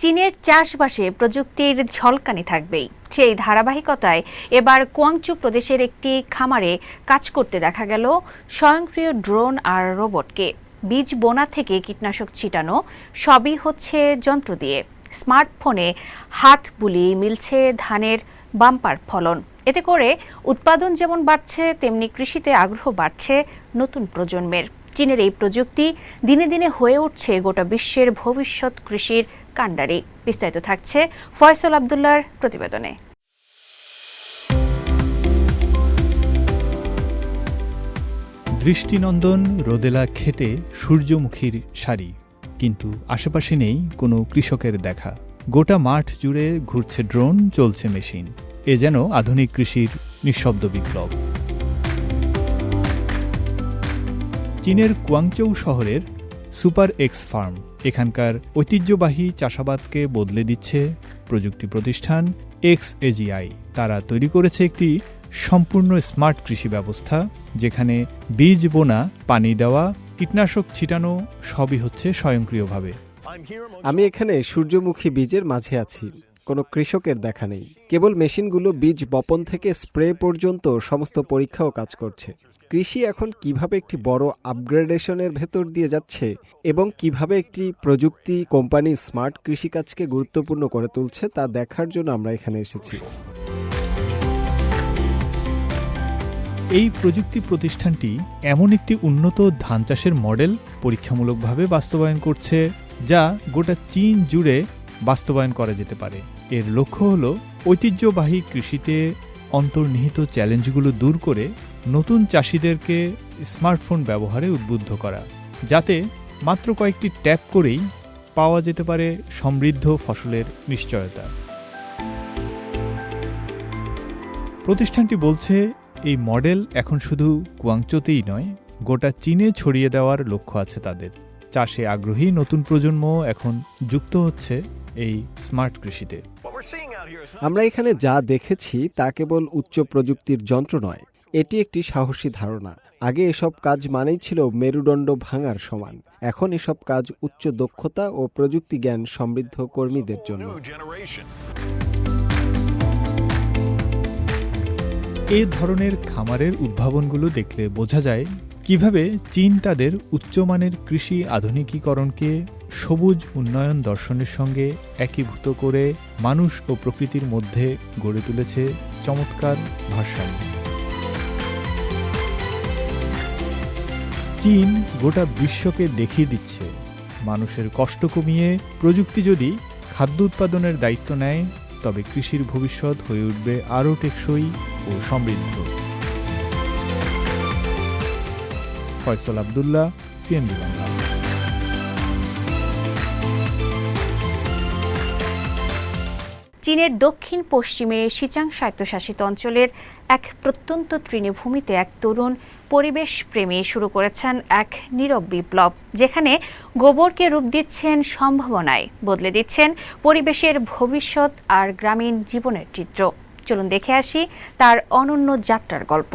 চীনের চাষবাসে প্রযুক্তির ঝলকানি থাকবেই। সেই ধারাবাহিকতায় এবার কোয়াংচু প্রদেশের একটি খামারে কাজ করতে দেখা গেল স্বয়ংক্রিয় ড্রোন আর রোবটকে। বীজ বোনা থেকে কীটনাশক ছিটানো সবই হচ্ছে যন্ত্র দিয়ে। স্মার্টফোনে হাত বুলি মিলছে ধানের বাম্পার ফলন। এতে করে উৎপাদন যেমন বাড়ছে, তেমনি কৃষিতে আগ্রহ বাড়ছে নতুন প্রজন্মের। চীনের এই প্রযুক্তি দিনে দিনে হয়ে উঠছে গোটা বিশ্বের ভবিষ্যৎ কৃষির কাণ্ডারি। বিস্তারিত থাকছে ফয়সল আবদুল্লার প্রতিবেদনে। দৃষ্টিনন্দন রোদেলা খেতে সূর্যমুখীর শাড়ি কিন্তু আশেপাশে নেই কোনো কৃষকের দেখা। গোটা মাঠ জুড়ে ঘুরছে ড্রোন, চলছে মেশিন। এ যেন আধুনিক কৃষির নিঃশব্দ বিপ্লব। চীনের কুয়াংচৌ শহরের সুপার এক্স ফার্ম এখানকার ঐতিহ্যবাহী চাষাবাদকে বদলে দিচ্ছে প্রযুক্তি প্রতিষ্ঠান এক্স এজিআই তারা তৈরি করেছে একটি সম্পূর্ণ স্মার্ট কৃষি ব্যবস্থা, যেখানে বীজ বোনা, পানি দেওয়া, কীটনাশক ছিটানো সবই হচ্ছে স্বয়ংক্রিয়ভাবে। আমি এখানে সূর্যমুখী বীজের মাঝে আছি। কোনো কৃষকের দেখা নেই। কেবল মেশিনগুলো বীজ বপন থেকে স্প্রে পর্যন্ত সমস্ত পরীক্ষাও কাজ করছে। কৃষি এখন কীভাবে একটি বড় আপগ্রেডেশনের ভেতর দিয়ে যাচ্ছে এবং কীভাবে একটি প্রযুক্তি কোম্পানি স্মার্ট কৃষিকাজকে গুরুত্বপূর্ণ করে তুলছে তা দেখার জন্য আমরা এখানে এসেছি। এই প্রযুক্তি প্রতিষ্ঠানটি এমন একটি উন্নত ধান চাষের মডেল পরীক্ষামূলকভাবে বাস্তবায়ন করছে, যা গোটা চীন জুড়ে বাস্তবায়ন করা যেতে পারে। এর লক্ষ্য হল ঐতিহ্যবাহী কৃষিতে অন্তর্নিহিত চ্যালেঞ্জগুলো দূর করে নতুন চাষিদেরকে স্মার্টফোন ব্যবহারে উদ্বুদ্ধ করা, যাতে মাত্র কয়েকটি ট্যাপ করেই পাওয়া যেতে পারে সমৃদ্ধ ফসলের নিশ্চয়তা। প্রতিষ্ঠানটি বলছে, এই মডেল এখন শুধু কুয়াংচোতেই নয়, গোটা চীনে ছড়িয়ে দেওয়ার লক্ষ্য আছে তাদের। চাষে আগ্রহী নতুন প্রজন্ম এখন যুক্ত হচ্ছে এই স্মার্ট কৃষিতে। আমরা এখানে যা দেখেছি তা কেবল উচ্চ প্রযুক্তির যন্ত্র নয় এটি একটি সাহসী ধারণা। আগে এসব কাজ মানেই ছিল মেরুদণ্ড ভাঙার সমান। এখন এসব কাজ উচ্চ দক্ষতা ও প্রযুক্তি জ্ঞান সমৃদ্ধ কর্মীদের জন্য। এ ধরনের খামারের উদ্ভাবনগুলো দেখলে বোঝা যায় কীভাবে চীন তাদের উচ্চমানের কৃষি আধুনিকীকরণকে সবুজ উন্নয়ন দর্শনের সঙ্গে একীভূত করে মানুষ ও প্রকৃতির মধ্যে গড়ে তুলেছে চমৎকার ভারসাম্য? চীন গোটা বিশ্বকে দেখিয়ে দিচ্ছে। মানুষের কষ্ট কমিয়ে প্রযুক্তি যদি খাদ্য উৎপাদনের দায়িত্ব নেয়, তবে কৃষির ভবিষ্যৎ হয়ে উঠবে আরও টেকসই ও সমৃদ্ধ। ফয়সল আবদুল্লাহ, সিএনবি বাংলা। চীনের দক্ষিণ পশ্চিমে সিচাং স্বায়ত্তশাসিত অঞ্চলের এক প্রত্যন্ত তৃণভূমিতে এক তরুণ পরিবেশ প্রেমী শুরু করেছেন এক নীরব বিপ্লব, যেখানে গোবরকে রূপ দিচ্ছেন সম্ভাবনায়। বদলে দিচ্ছেন পরিবেশের ভবিষ্যৎ আর গ্রামীণ জীবনের চিত্র। চলুন দেখে আসি তার অনন্য যাত্রার গল্প।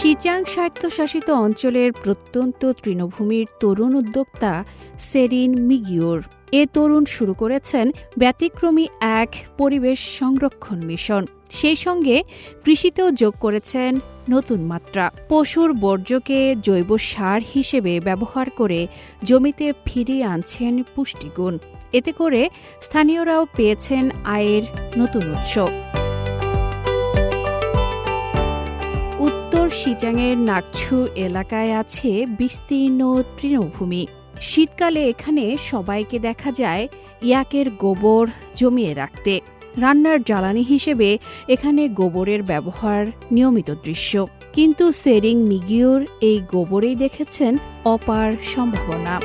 সিচাং স্বায়ত্তশাসিত অঞ্চলের প্রত্যন্ত তৃণভূমির তরুণ উদ্যোক্তা সেরিন মিগিওর। এ তরুণ শুরু করেছেন ব্যতিক্রমী এক পরিবেশ সংরক্ষণ মিশন। সেই সঙ্গে কৃষিতেও যোগ করেছেন নতুন মাত্রা। পশুর বর্জ্যকে জৈব সার হিসেবে ব্যবহার করে জমিতে ফিরিয়ে আনছেন পুষ্টিগুণ। এতে করে স্থানীয়রাও পেয়েছেন আয়ের নতুন উৎস। সিজাংয়ের নাকছু এলাকায় আছে বিস্তীর্ণ তৃণভূমি। শীতকালে এখানে সবাইকে দেখা যায় ইয়াকের গোবর জমিয়ে রাখতে। রান্নার জ্বালানি হিসেবে এখানে গোবরের ব্যবহার নিয়মিত দৃশ্য। কিন্তু সেরিং মিগিওর এই গোবরেই দেখেছেন অপার সম্ভাবনা।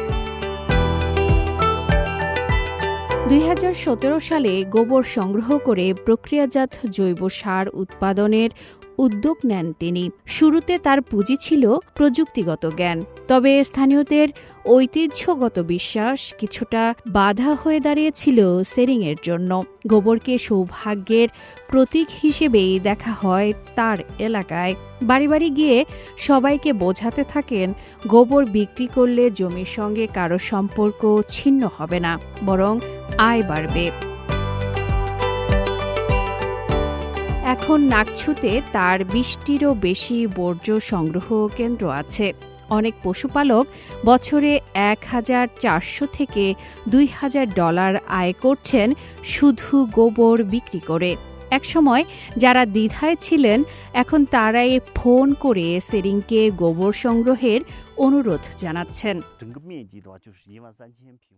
দুই হাজার সতেরো সালে গোবর সংগ্রহ করে প্রক্রিয়াজাত জৈব সার উৎপাদনের উদ্যোগ নেন তিনি। শুরুতে তার পুঁজি ছিল প্রযুক্তিগত জ্ঞান, তবে স্থানীয়দের ঐতিহ্যগত বিশ্বাস কিছুটা বাধা হয়ে দাঁড়িয়েছিল সেরিংয়ের জন্য। গোবরকে সৌভাগ্যের প্রতীক হিসেবেই দেখা হয় তার এলাকায়। বাড়ি বাড়ি গিয়ে সবাইকে বোঝাতে থাকেন, গোবর বিক্রি করলে জমির সঙ্গে কারও সম্পর্ক ছিন্ন হবে না, বরং আয় বাড়বে। এখন নাকছুতে তার বিশটিরও বেশি বর্জ্য সংগ্রহ কেন্দ্র আছে। অনেক পশুপালক বছরে এক হাজার চারশো থেকে দুই হাজার ডলার আয় করছেন শুধু গোবর বিক্রি করে। একসময় যারা দ্বিধায় ছিলেন, এখন তারাই ফোন করে সেরিংকে গোবর সংগ্রহের অনুরোধ জানাচ্ছেন।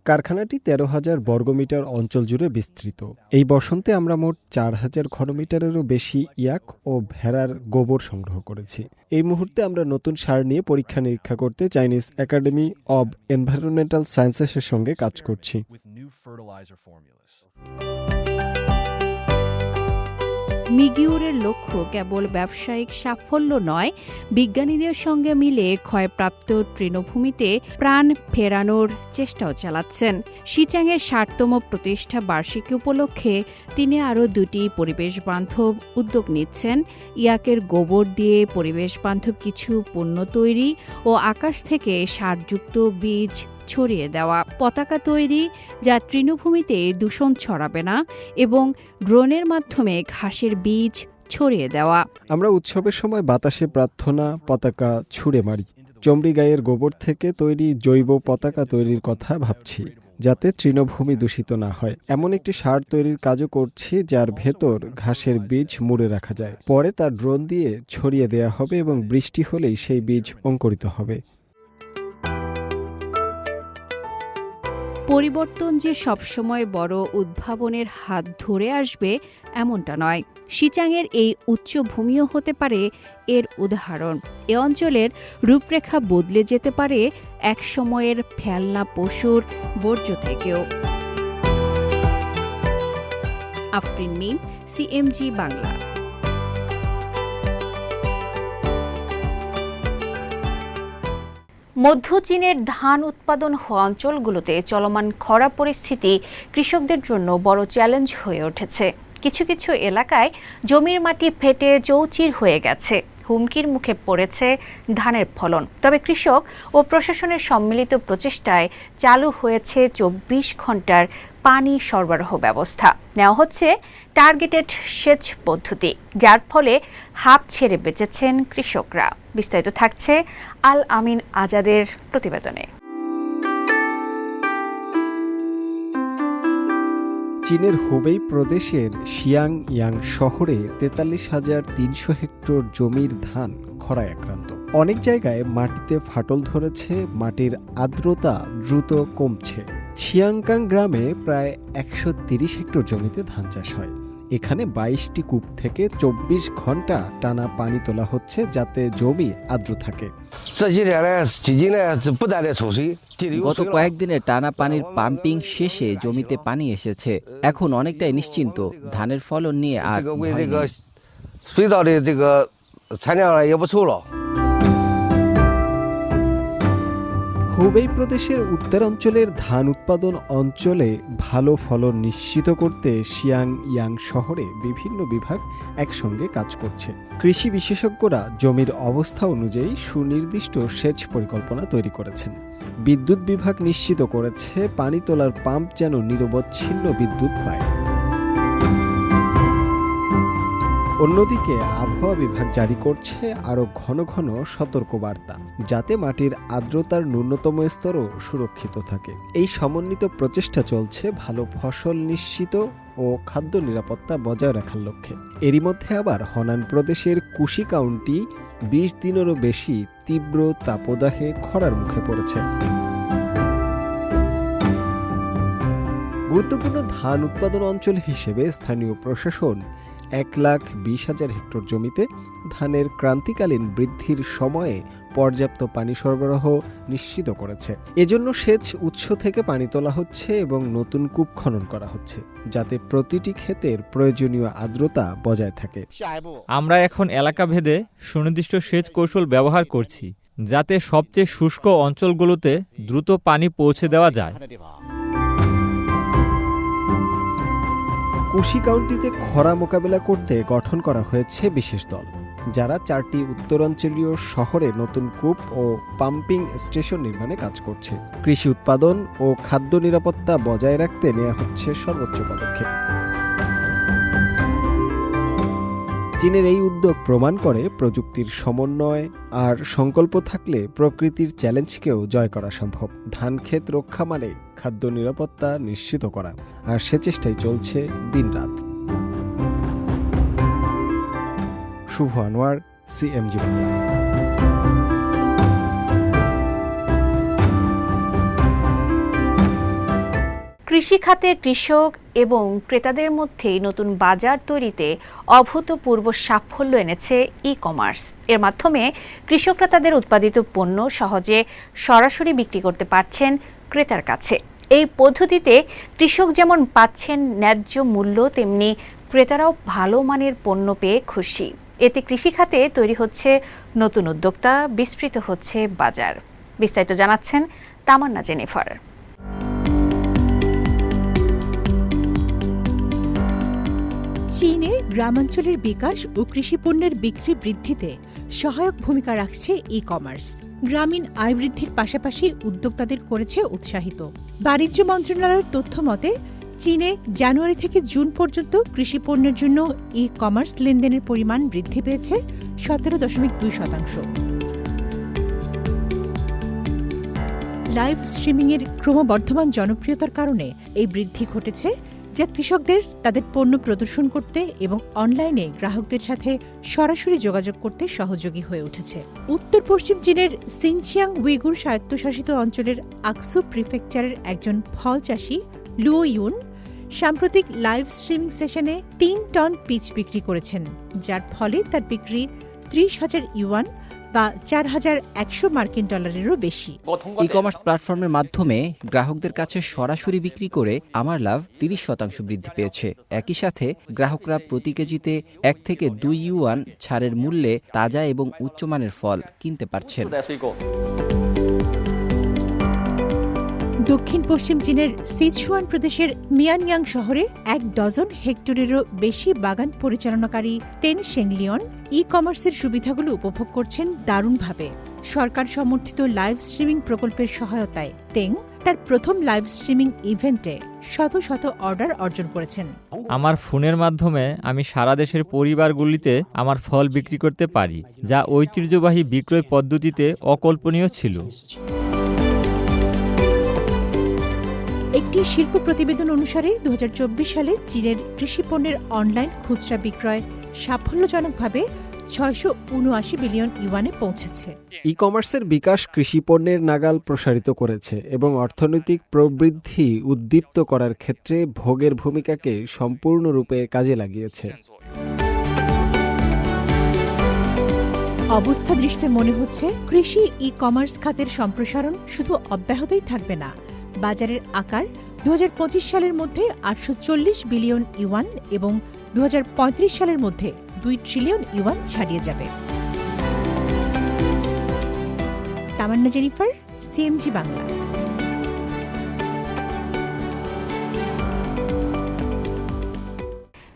কারখানাটি তেরো হাজার বর্গমিটার অঞ্চল জুড়ে বিস্তৃত। এই বসন্তে আমরা মোট চার হাজার ঘনমিটারেরও বেশি ইয়াক ও ভেড়ার গোবর সংগ্রহ করেছি। এই মুহূর্তে আমরা নতুন সার নিয়ে পরীক্ষা নিরীক্ষা করতে চাইনিজ একাডেমি অব এনভায়রনমেন্টাল সায়েন্সেসের সঙ্গে কাজ করছি। মিগিউরের লক্ষ্য কেবল ব্যবসায়িক সাফল্য নয়, বিজ্ঞানীদের সঙ্গে মিলে ক্ষয়প্রাপ্ত তৃণভূমিতে প্রাণ ফেরানোর চেষ্টাও চালাচ্ছেন। সিচাংয়ের ষাটতম প্রতিষ্ঠা বার্ষিকী উপলক্ষে তিনি আরও দুটি পরিবেশ বান্ধব উদ্যোগ নিচ্ছেন। ইয়াকের গোবর দিয়ে পরিবেশ বান্ধব কিছু পণ্য তৈরি ও আকাশ থেকে সারযুক্ত বীজ ছড়িয়ে দেওয়া পতাকা তৈরি যা তৃণভূমিতে দূষণ ছড়াবে না এবং ড্রোনের মাধ্যমে ঘাসের বীজ ছড়িয়ে দেওয়া। আমরা উৎসবের সময় বাতাসে প্রার্থনা, পতাকা ছুঁড়ে মারি। চমড়ি গায়ের গোবর থেকে তৈরি জৈব পতাকা তৈরির কথা ভাবছি, যাতে তৃণভূমি দূষিত না হয়। এমন একটি সার তৈরির কাজও করছি, যার ভেতর ঘাসের বীজ মুড়ে রাখা যায়। পরে তা ড্রোন দিয়ে ছড়িয়ে দেয়া হবে এবং বৃষ্টি হলেই সেই বীজ অঙ্কুরিত হবে। পরিবর্তন যে সবসময় বড় উদ্ভাবনের হাত ধরে আসবে, এমনটা নয়। সিচাংয়ের এই উচ্চভূমিও হতে পারে এর উদাহরণ। এ অঞ্চলের রূপরেখা বদলে যেতে পারে এক সময়ের ফেলনা পশুর বর্জ্য থেকেও। আফরিন মিম, সিএমজি বাংলা। মধ্য চীনের ধান উৎপাদন হওয়া অঞ্চলগুলোতে চলমান খরা পরিস্থিতি কৃষকদের জন্য বড় চ্যালেঞ্জ হয়ে উঠেছে। কিছু কিছু এলাকায় জমির মাটি ফেটে চৌচির হয়ে গেছে। হুমকির মুখে পড়েছে ধানের ফলন। তবে কৃষক ও প্রশাসনের সম্মিলিত প্রচেষ্টায় চালু হয়েছে চব্বিশ ঘণ্টার পানি সরবরাহ ব্যবস্থা। নেওয়া হচ্ছে টার্গেটেড সেচ পদ্ধতি, যার ফলে হাঁপ ছেড়ে বেঁচেছেন কৃষকরা। বিস্তারিত থাকছে আল আমিন আজাদের প্রতিবেদনে। চীনের হুবেই প্রদেশের শিয়াং ইয়াং শহরে তেতাল্লিশ হাজার তিনশো হেক্টর জমির ধান খরায় আক্রান্ত। অনেক জায়গায় মাটিতে ফাটল ধরেছে, মাটির আর্দ্রতা দ্রুত কমছে। ছিয়াংকাং গ্রামে প্রায় একশো তিরিশ হেক্টর জমিতে ধান চাষ হয় এখানে বাইশটি কূপ থেকে চব্বিশ ঘন্টা টানা পানি তোলা হচ্ছে যাতে জমি আর্দ্র থাকে 这些年呢，几近呢是不断的抽水，地里有 গত 水了。 কয়েকদিনের টানা পানির পাম্পিং শেষে জমিতে পানি এসেছে এখন অনেকটাই নিশ্চিন্ত ধানের ফলন নিয়ে আর 这个为 ভয় 这 নেই।个水稻的这个产量呢也不愁了。 হুবেই প্রদেশের উত্তরাঞ্চলের ধান উৎপাদন অঞ্চলে ভালো ফলন নিশ্চিত করতে শিয়াং ইয়াং শহরে বিভিন্ন বিভাগ একসঙ্গে কাজ করছে। কৃষি বিশেষজ্ঞরা জমির অবস্থা অনুযায়ী সুনির্দিষ্ট সেচ পরিকল্পনা তৈরি করেছেন। বিদ্যুৎ বিভাগ নিশ্চিত করেছে, পানি তোলার পাম্প যেন নিরবচ্ছিন্ন বিদ্যুৎ পায়। অন্যদিকে আবহাওয়া বিভাগ জারি করছে আরও ঘন ঘন সতর্কবার্তা, যাতে মাটির আর্দ্রতার ন্যূনতম স্তরও সুরক্ষিত থাকে। এই সমন্বিত প্রচেষ্টা চলছে ভালো ফসল নিশ্চিত ও খাদ্য নিরাপত্তা বজায় রাখার লক্ষ্যে। এরই মধ্যে আবার হনান প্রদেশের কুশি কাউন্টি বিশ দিনেরও বেশি তীব্র তাপদাহে খরার মুখে পড়েছে। গুরুত্বপূর্ণ ধান উৎপাদন অঞ্চল হিসেবে স্থানীয় প্রশাসন এক লাখ বিশ হাজার হেক্টর জমিতে ধানের ক্রান্তিকালীন বৃদ্ধির সময়ে পর্যাপ্ত পানি সরবরাহ নিশ্চিত করেছে। এজন্য সেচ উৎস থেকে পানি তোলা হচ্ছে এবং নতুন কূপ খনন করা হচ্ছে, যাতে প্রতিটি ক্ষেতের প্রয়োজনীয় আর্দ্রতা বজায় থাকে। আমরা এখন এলাকা ভেদে সুনির্দিষ্ট সেচ কৌশল ব্যবহার করছি, যাতে সবচেয়ে শুষ্ক অঞ্চলগুলোতে দ্রুত পানি পৌঁছে দেওয়া যায়। কুশি কাউন্টিতে খরা মোকাবেলা করতে গঠন করা হয়েছে বিশেষ দল, যারা চারটি উত্তরাঞ্চলীয় শহরে নতুন কূপ ও পাম্পিং স্টেশন নির্মাণে কাজ করছে। কৃষি উৎপাদন ও খাদ্য নিরাপত্তা বজায় রাখতে নেওয়া হচ্ছে সর্বোচ্চ পদক্ষেপ। চীনের এই উদ্যোগ প্রমাণ করে প্রযুক্তির সমন্বয় আর সংকল্প থাকলে প্রকৃতির চ্যালেঞ্জকেও জয় করা সম্ভব। ধান ক্ষেত রক্ষা মানে খাদ্য নিরাপত্তা নিশ্চিত করা, আর সে চেষ্টাই চলছে দিনরাত। শুভ আনোয়ার, সিএমজি বাংলা। কৃষি খাতে কৃষক এবং ক্রেতাদের মধ্যে নতুন বাজার তৈরিতে অভূতপূর্ব সাফল্য এনেছে ই কমার্স এর মাধ্যমে কৃষকরা তাদের উৎপাদিত পণ্য সহজে সরাসরি বিক্রি করতে পারছেন ক্রেতার কাছে। এই পদ্ধতিতে কৃষক যেমন পাচ্ছেন ন্যায্য মূল্য, তেমনি ক্রেতারাও ভালো মানের পণ্য পেয়ে খুশি। এতে কৃষিখাতে তৈরি হচ্ছে নতুন উদ্যোক্তা, বিস্তৃত হচ্ছে বাজার। বিস্তারিত জানাচ্ছেন তামান্না জেনিফার। চীনে গ্রামাঞ্চলের বিকাশ ও কৃষিপণ্যের বিক্রি বৃদ্ধিতে সহায়ক ভূমিকা রাখছে ই কমার্স গ্রামীণ আয় বৃদ্ধির পাশাপাশি উদ্যোক্তাদের করেছে উৎসাহিত। বাণিজ্য মন্ত্রণালয়ের তথ্য মতে, চীনে জানুয়ারি থেকে জুন পর্যন্ত কৃষিপণ্যের জন্য ই কমার্স লেনদেনের পরিমাণ বৃদ্ধি পেয়েছে সতেরো দশমিক দুই শতাংশ। লাইভ স্ট্রিমিংয়ের ক্রমবর্ধমান জনপ্রিয়তার কারণে এই বৃদ্ধি ঘটেছে যা কৃষকদের তাদের পণ্য প্রদর্শন করতে এবং অনলাইনে গ্রাহকদের সাথে সরাসরি যোগাযোগ করতে সহযোগী হয়ে উঠেছে। উত্তর পশ্চিম চীনের সিনচিয়াং উইগুর স্বায়ত্তশাসিত অঞ্চলের আকসু প্রিফেকচারের একজন ফল চাষী লুও ইউন, সাম্প্রতিক লাইভ স্ট্রিমিং সেশনে তিন টন পিচ বিক্রি করেছেন। যার ফলে তার বিক্রি ত্রিশ হাজার ইউয়ান বা চার হাজার একশো মার্কিন ডলারেরও বেশি। ই কমার্স প্ল্যাটফর্মের মাধ্যমে গ্রাহকদের কাছে সরাসরি বিক্রি করে আমার লাভ তিরিশ শতাংশ বৃদ্ধি পেয়েছে। একই সাথে গ্রাহকরা প্রতি কেজিতে এক থেকে দুই ইউয়ান ছাড়ের মূল্যে তাজা এবং উচ্চমানের ফল কিনতে পারছেন। দক্ষিণ পশ্চিম চীনের সিচুয়ান প্রদেশের মিয়ানইয়াং শহরে এক ডজন হেক্টরেরও বেশি বাগান পরিচালনাকারী তেন শেংলিয়ন ই কমার্সের সুবিধাগুলো উপভোগ করছেন দারুণভাবে। সরকার সমর্থিত লাইভ স্ট্রিমিং প্রকল্পের সহায়তায় তেং তার প্রথম লাইভ স্ট্রিমিং ইভেন্টে শত শত অর্ডার অর্জন করেছেন। আমার ফোনের মাধ্যমে আমি সারা দেশের পরিবারগুলিতে আমার ফল বিক্রি করতে পারি, যা ঐতিহ্যবাহী বিক্রয় পদ্ধতিতে অকল্পনীয় ছিল। একটি শিল্প প্রতিবেদন অনুসারে দু হাজার চব্বিশ সালে চীনের কৃষিপণ্যের অনলাইন খুচরা বিক্রয় সাফল্যজনকভাবে ছয়শো উনআশি বিলিয়ন ইউয়ানে পৌঁছেছে। ই কমার্সের বিকাশ কৃষিপণ্যের নাগাল প্রসারিত করেছে এবং অর্থনৈতিক প্রবৃদ্ধি উদ্দীপ্ত করার ক্ষেত্রে ভোগের ভূমিকাকে সম্পূর্ণরূপে কাজে লাগিয়েছে। অবস্থা দৃষ্টে মনে হচ্ছে কৃষি ই কমার্স খাতের সম্প্রসারণ শুধু অব্যাহতই থাকবে না বাজারের আকার দু হাজার পঁচিশ সালের মধ্যে আটশো চল্লিশ বিলিয়ন ইউয়ান এবং দুহাজার পঁয়ত্রিশ সালের মধ্যে দুই ট্রিলিয়ন ইউয়ান ছাড়িয়ে যাবে। Tamanna Jennifer CMG Bangla.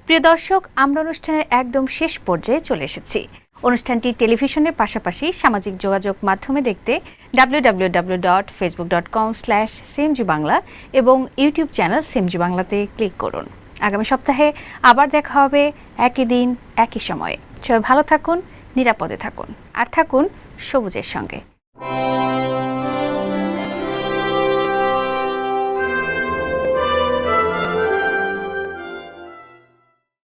প্রিয় দর্শক, আমরা অনুষ্ঠানের একদম শেষ পর্যায়ে চলে এসেছি। অনুষ্ঠানটি টেলিভিশনের পাশাপাশি সামাজিক যোগাযোগ মাধ্যমে দেখতে W dot Facebook dot com slash CMG Bangla এবং ইউটিউব চ্যানেল সিএমজি বাংলাতে ক্লিক করুন। আগামী সপ্তাহে আবার দেখা হবে একই দিন, একই সময়ে। সবাই ভালো থাকুন, নিরাপদে থাকুন। আর থাকুন সবুজের সঙ্গে।